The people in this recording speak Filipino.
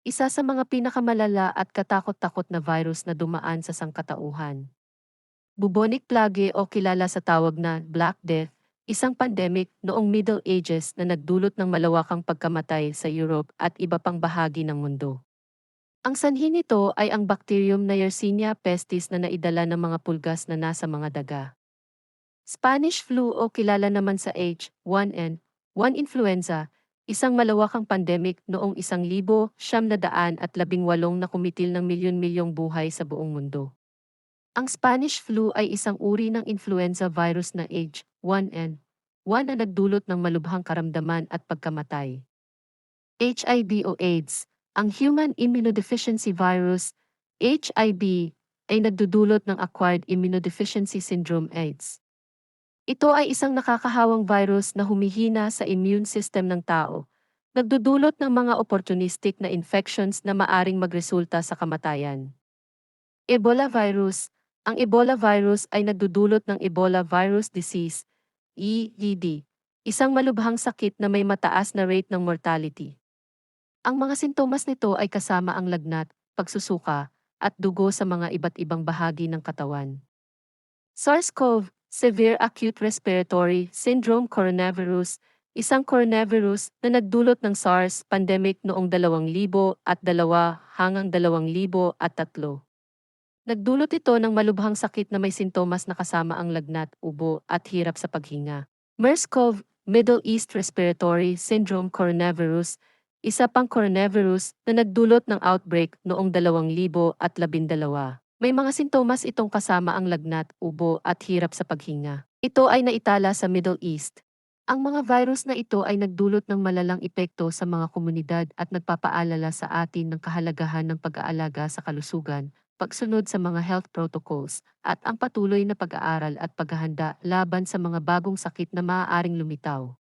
isa sa mga pinakamalala at katakot-takot na virus na dumaan sa sangkatauhan. Bubonic plague o kilala sa tawag na Black Death, isang pandemic noong Middle Ages na nagdulot ng malawakang pagkamatay sa Europe at iba pang bahagi ng mundo. Ang sanhi nito ay ang bacterium na Yersinia pestis na naidala ng mga pulgas na nasa mga daga. Spanish flu o kilala naman sa H1N1 influenza, isang malawakang pandemic noong isang libo, siyam na daan at labing walong na kumitil ng milyon-milyong buhay sa buong mundo. Ang Spanish flu ay isang uri ng influenza virus na H1N1 na nagdulot ng malubhang karamdaman at pagkamatay. HIV o AIDS, ang Human Immunodeficiency Virus, HIV, ay nagdudulot ng Acquired Immunodeficiency Syndrome AIDS. Ito ay isang nakakahawang virus na humihina sa immune system ng tao, nagdudulot ng mga opportunistic na infections na maaring magresulta sa kamatayan. Ebola virus, ang Ebola virus ay nagdudulot ng Ebola virus disease, EED, isang malubhang sakit na may mataas na rate ng mortality. Ang mga sintomas nito ay kasama ang lagnat, pagsusuka, at dugo sa mga iba't ibang bahagi ng katawan. SARS-CoV, Severe Acute Respiratory Syndrome Coronavirus, isang coronavirus na nagdulot ng SARS pandemic noong 2000 at 2 hanggang 2003. Nagdulot ito ng malubhang sakit na may sintomas na kasama ang lagnat, ubo at hirap sa paghinga. MERS-CoV, Middle East Respiratory Syndrome Coronavirus, isa pang coronavirus na nagdulot ng outbreak noong 2012. May mga sintomas itong kasama ang lagnat, ubo at hirap sa paghinga. Ito ay naitala sa Middle East. Ang mga virus na ito ay nagdulot ng malalang epekto sa mga komunidad at nagpapaalala sa atin ng kahalagahan ng pag-aalaga sa kalusugan, pagsunod sa mga health protocols, at ang patuloy na pag-aaral at paghahanda laban sa mga bagong sakit na maaaring lumitaw.